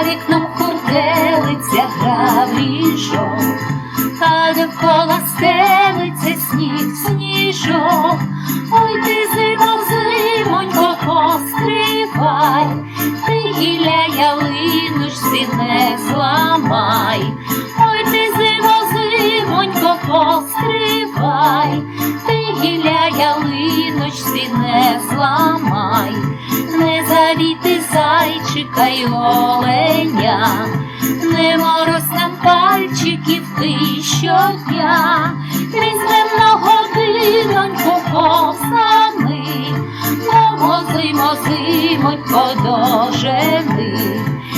за вікном курделиця гаврішок, та довкола стелиться сніг сніжок, ой ти зима зимонько постривай, ти гілля ялину ж си не зламай, ой ти зима зимонько постривай, ти гілля ялину ж си не зламай, не завіти зай зайчика оленя, не мороз нам пальчиків ти щодня, візьмем на годиноньку косами, Мозимо, зимонько дожени, візьмем